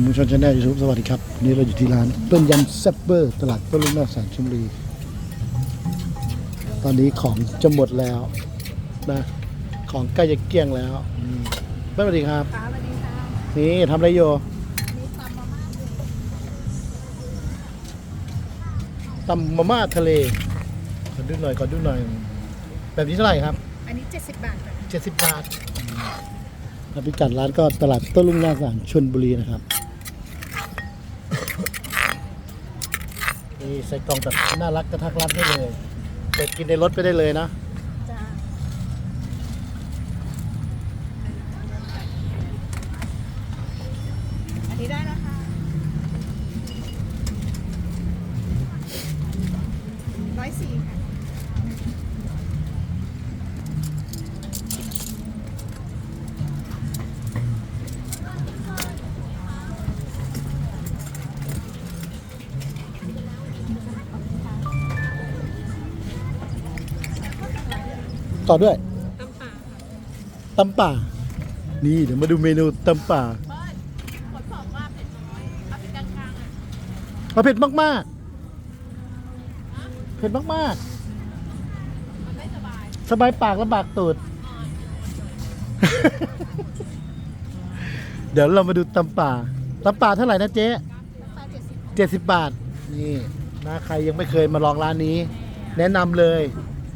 มุชนชาแนลยูทูบสวัสดีครับวันนี่เราอยู่ที่ร้านเปิ้ลยำแซ่บเบอร์ตลาดต้นลุงหน้าสารชลบุรีตอนนี้ของจะหมดแล้วนะของใกล้จะเกลี้ยงแล้วอืมเปิ้ลสวัสดีครับ ค่ะสวัสดีค่ะนี่ทำอะไรอยู่มีตำมาม่าอยู่ตำมาม่าทะเลขอดูหน่อยขอดูหน่อย แบบนี้เท่าไหร่ครับ อันนี้ 70 บาทค่ะ70 บาทแล้วพิกัดร้านก็ตลาดต้นลุงหน้าสารชนบุรีนะครับ มีใส่กล่องแบบน่ารักกระทักรัดได้เลยเปิดกินในรถไปได้เลยนะจ้าอันนี้ได้นะคะ ต่อด้วยตำป่าตำป่า นี่เดี๋ยวมาดูเมนูตำป่าเปิ้ลผลบอกว่าเผ็ดน้อยเอาเป็นกลางๆอะเอาเผ็ดมากๆเผ็ดมากมันไม่สบายๆสบายปากลำบากตูด เดี๋ยวเรามาดูตำป่าตำป่าเท่าไหร่นะเจ๊ตาเจ็ดสิบเจ็ดสิบบาท นี่นะใครยังไม่เคยมาลองร้านนี้ แนะนำเลย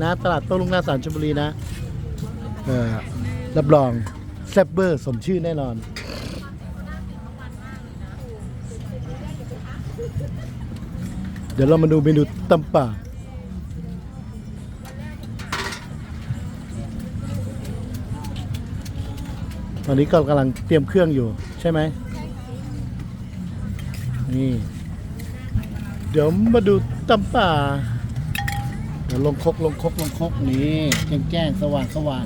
นะตลาดโต้รุ่งหน้าสารชลบุรีนะเออรับรองแซ่บเบอร์สมชื่อแน่นอน เดี๋ยวเรามาดูเมนูตำป่าตอนนี้ก็กำลังเตรียมเครื่องอยู่ใช่ไหมนี่ เดี๋ยวมาดูตำป่า ดี๋ยวลงครกลงครกลงครกนี่แจ้งแจ้งสว่างสว่าง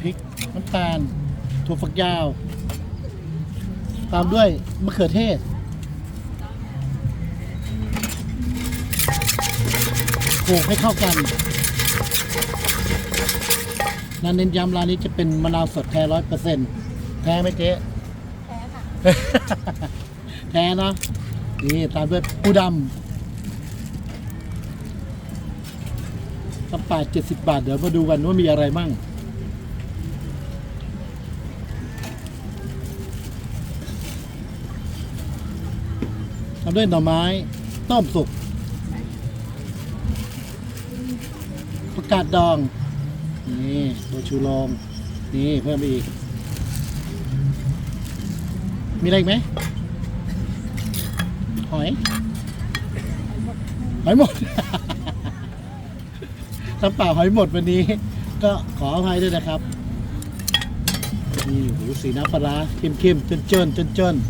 พริกน้ำตาลถั่วฝักยาว ตามด้วยมะเขือเทศโขลกให้เข้ากัน ร้านเน้นย้ำร้านนี้จะเป็นมะนาวสดแท้ร้อยเปอร์เซ็นต์แท้ไหมเจ๊แพ้ค่ะ แท้เนาะนี่ตามด้วยปูดำตำป่าเจ็ดสิบบาท เดี๋ยวมาดูกันว่ามีอะไรมั่ง ทำด้วยหน่อไม้ ต้มสุกประกาศดอง นี่ตัวชูโรงนี่เพิ่มไปอีก มีอะไรอีกไหมหอยหอยหมด น้ำเปล่าหอยหมดวันนี้ ก็ขออภัยด้วยนะครับนี่หูสีน้ำปลาร้าเข้มๆเจิ้นๆเจิ้นๆ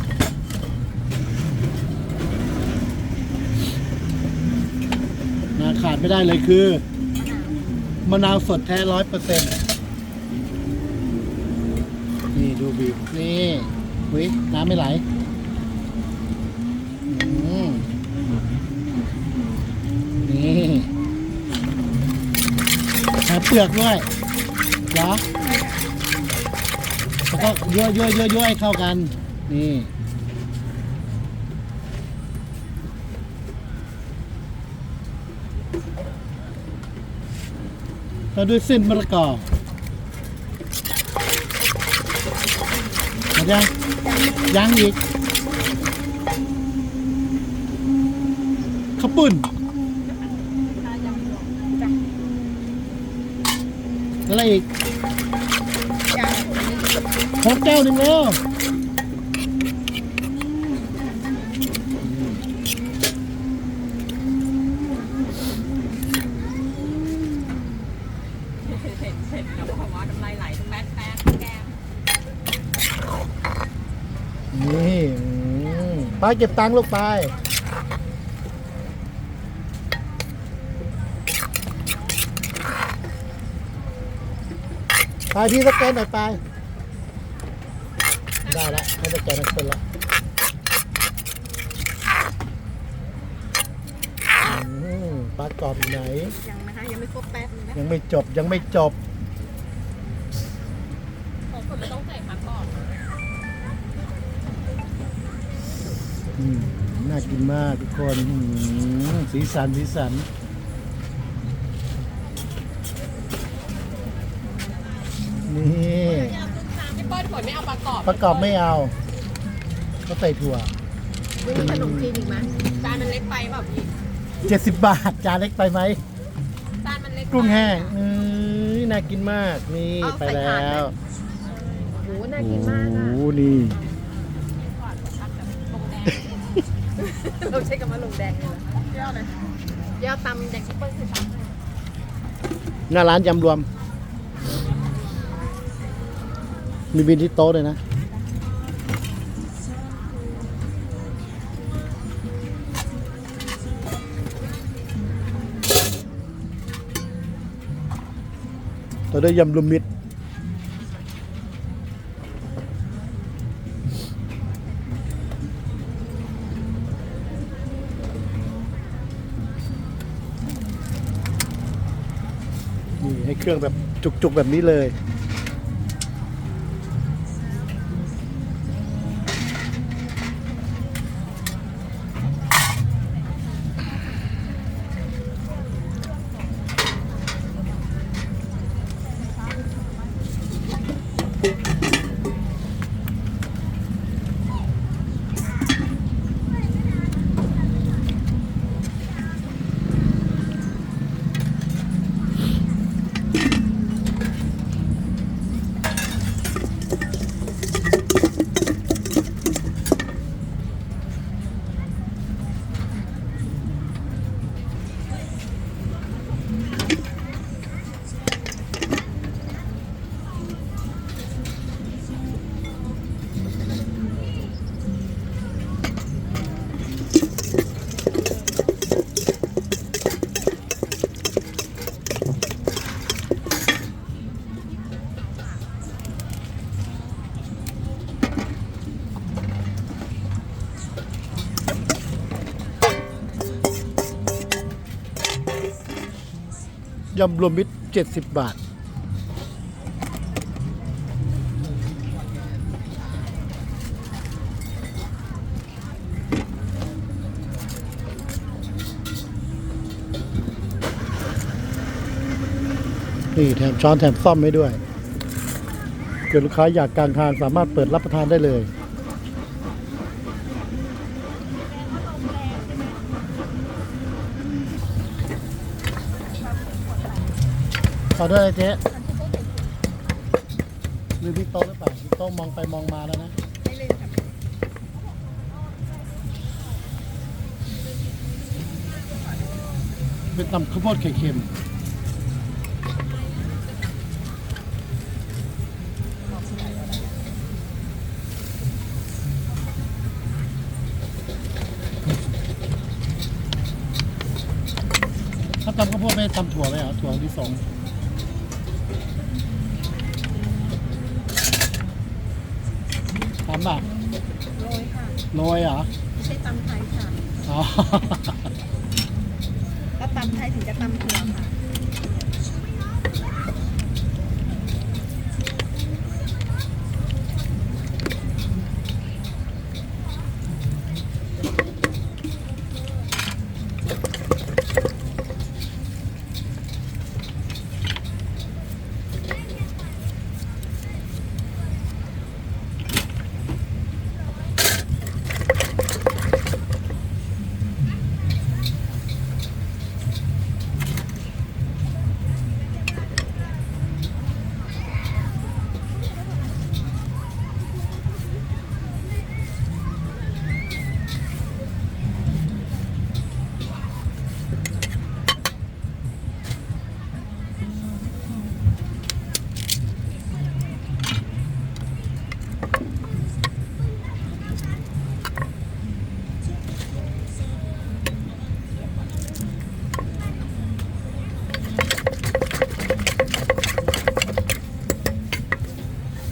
นาขาดไม่ได้เลยคือ มะนาวสดแท้ร้อยเปอร์เซ็นต์นี่ดูบีบนี่วิน้ำไม่ไหลอืมนี่หาเปลือกด้วยเหรอแล้วก็ยั่วยั่วยั่วยั่วให้เข้ากัน นี่ แล้วด้วยเส้นมะละกอหมดยังยังอีกข้าวปุ้นอะไรอีกหกแก้วหนึ่งแล้ว ไปเก็บตังค์ลูกไป ไปพี่สแกนหน่อยไป ได้แล้วให้สแกนเป็นละปลากรอบอยู่ไหน ยังนะคะ ยังไม่ครบแป๊บนึงนะ ยังไม่จบยังไม่จบ อืมน่ากินมากทุกคนอืมสีสันสีสัน นี่พี่เปิ้ลฝนไม่เอาประกอบประกอบไม่เอาเขาใส่ถั่วมีขนมจีนอีกไหมจานมันเล็กไปเปล่าพี่70บาท จานเล็กไปไหมจานมันเล็กไปกุ้งแห้งเอ้ยน่ากินมาก นี่เอาไปใส่แล้ถาดไหมวโอ้โหน่าโอ้กินมากอะโหนี่ เราใช้คำว่าลงแดงเลยเหรอเยอะเลยเยอะตำแดงพี่เปิ้ลคือตำให้หน้าร้านยำรวม มีบินที่โต๊ะเลยนะ ต่อด้วยยำรวมมิตร เครื่องแบบจุกๆแบบนี้เลย ยำรวมมิตร 70 บาท นี่แถมช้อนแถมซ่อมให้ด้วย เกิดลูกค้าอยากกลางทางสามารถเปิดรับประทานได้เลย อด้วยเจ๊หรือพี่โต๊ะหรือเปล่าพี่โต๊ะมองไปมองมาแล้วนะเป็นตำข้าวโพดไข่เค็มถ้าตำข้าวโพดไม่ตำถั่วเลยเหรอถั่วที่สอง สามบาท โรย ค่ะโรยเหรอไม่ใช่ตำไทยค่ะอ๋อ ถ้าตำไทยถึงจะตำถั่วค่ะ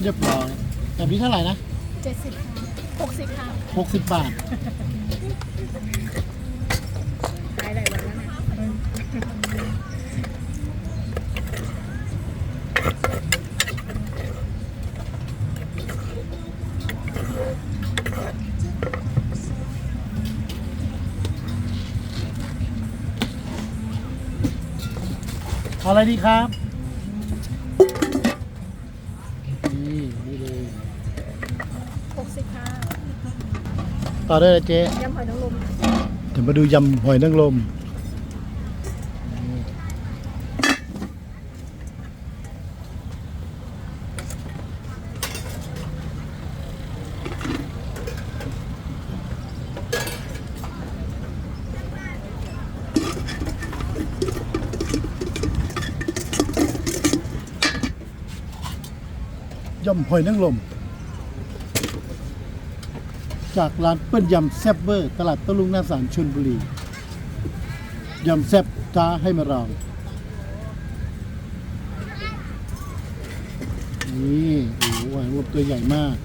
เรียบร้อยแบบนี้เท่าไหร่นะเจ็ดสิบค่ะหกสิบค่ะหกสิบบาท ขายหลายวันแล้วนะเอาอะไรดีครับ ต่อได้เลยเจ๊ยำหอยนางรมเดี๋ยวมาดูยำหอยนางรมยำหอยนางรม จากร้านเปิ้ลยำแซ่บเบอร์ ตลาดตะลุงหน้าสารชนบุรียำแซ่บท้าให้มาลองนี่โอ้โหหอยรวมตัวใหญ่มาก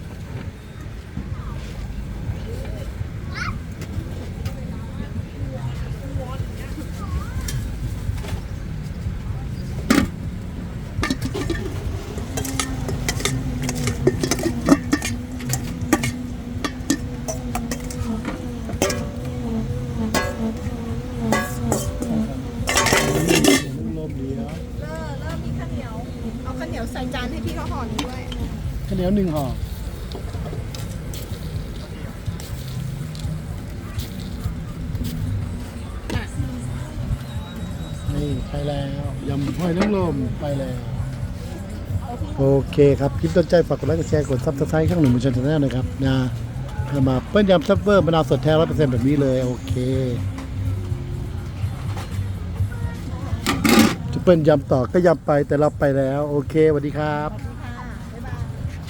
ลมเดียว เริ่มเริ่มมีข้าวเหนียว เอาข้าวเหนียวใส่จานให้พี่เขาห่อหนึ่งด้วย ข้าว เหนียวหนึ่งห่อนี่ไปแล้วยำหอยนางรมไปแล้วโอเคครับ คลิปต้นใจฝากกดไลค์กดแชร์กดซับสไครต์ข้างหนุ่มมุชนชาแนลนะครับนะเรามาเปิ้ลยำซับเวอร์มะนาวสดแท้ร้อยเปอร์เซ็นต์แบบนี้เลย โอเคจะเปิ้ลยำต่อก็ยำไปแต่เราไปแล้ว โอเคสวัสดีครับ